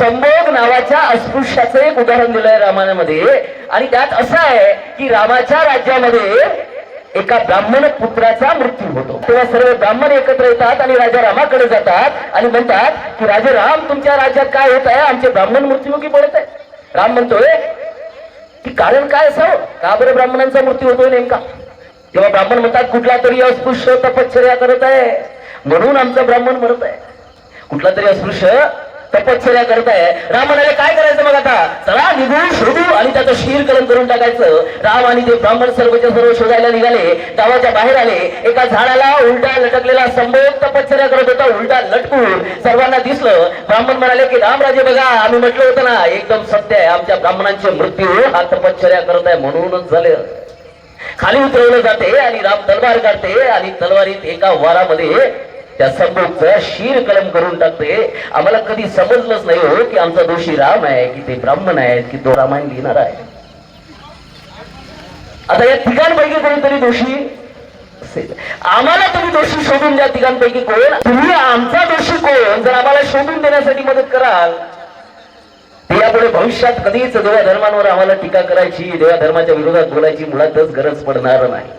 संभोग नावाच्या अस्पृश्याचं एक उदाहरण दिलंय रामायणामध्ये. आणि त्यात असं आहे की रामाच्या राज्यामध्ये एका ब्राह्मण पुत्राचा मृत्यू होतो. तेव्हा सर्व ब्राह्मण एकत्र येतात आणि राजा रामाकडे जातात आणि म्हणतात की राजा राम तुमच्या राज्यात काय होत आहे? आमचे ब्राह्मण मृत्युमुखी पडत आहे राम म्हणतोय की कारण काय असावं? का बरं ब्राह्मणांचा मृत्यू होतोय नेमका? तेव्हा ब्राह्मण म्हणतात कुठला तरी अस्पृश्य तपश्चर्या करत आहे. म्हणून आमचा ब्राह्मण मरत आहे. कुठला तरी अस्पृश्य तपश्चर्या करत आहे. राम म्हणाले काय करायचं मग आता? चला निघू शोधू आणि त्याचं शीर करून टाकायचं. राम आणि ते ब्राह्मण सर्वच्या सर्व शोधायला निघाले. गावाच्या बाहेर आले. एका झाडाला उलटा लटकलेला संभोग तपश्चर्या करत होता. उलटा लटकून सर्वांना दिसलं. ब्राह्मण म्हणाले की रामराजे बघा आम्ही म्हटलं होतं ना एकदम सत्य आहे. आमच्या ब्राह्मणांचे मृत्यू हा तपश्चर्या करत आहे म्हणूनच झालं. खाली उतरवलं जाते आणि राम तलवार काढते आणि तलवारीत एका वारामध्ये त्या संभोगचं शीर कलम करून टाकते. आम्हाला कधी समजलंच नाही हो की आमचा दोषी राम आहे की ते ब्राह्मण आहेत की तो रामायण लिहिणार आहे. आता या तिघांपैकी कोणीतरी दोषी? असेल. आम्हाला तुम्ही दोषी शोधून द्या तिघांपैकी कोण? तुम्ही आमचा दोषी कोण? जर आम्हाला शोधून देण्यासाठी मदत कराल ते यापुढे भविष्यात कधीच देवा धर्मांवर आम्हाला टीका करायची देवा धर्माच्या विरोधात बोलायची मुळातच गरज पडणार नाही.